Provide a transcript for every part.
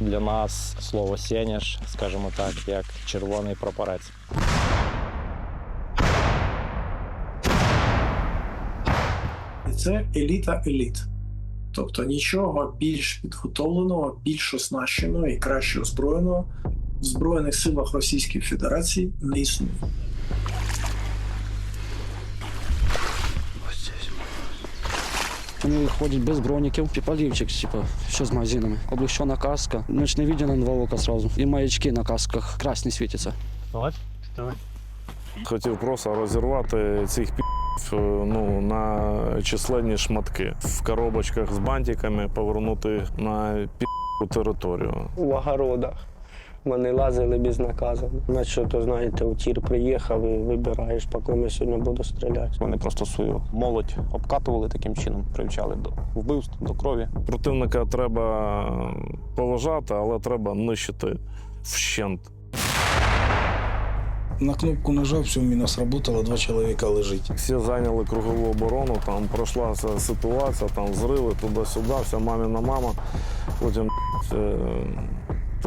Для нас слово сєніш, скажімо так, як червоний прапорець. Це еліта еліт. Тобто нічого більш підготовленого, більш оснащеного і краще озброєного в Збройних силах Російської Федерації не існує. Вони ходять без броніків, піпалівчик, типу, що з магазинами. Облегчена каска, ночне відео на два ока сразу. І маячки на касках красні світяться. Давай. Хотів просто розірвати цих пі***ів, ну, на численні шматки. В коробочках з бантиками повернути на пі***у територію. в огородах. Вони лазили безнаказано. Наче, то знаєте, у тір приїхав і вибираєш, по кому я сьогодні буду стріляти. Вони просто свою молодь обкатували таким чином, привчали до вбивств, до крові. Противника треба поважати, але треба нищити вщент. На кнопку нажав, все, міна сработала, два чоловіка лежить. Всі зайняли кругову оборону, там пройшла вся ситуація, там зриви туди-сюди, вся маміна мама. Потім е,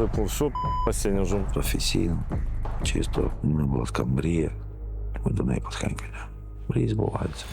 типу, все осінь вже. професійно, чисто. Мене була така мрія. Ми до неї потихеньку. Мрії збуваються.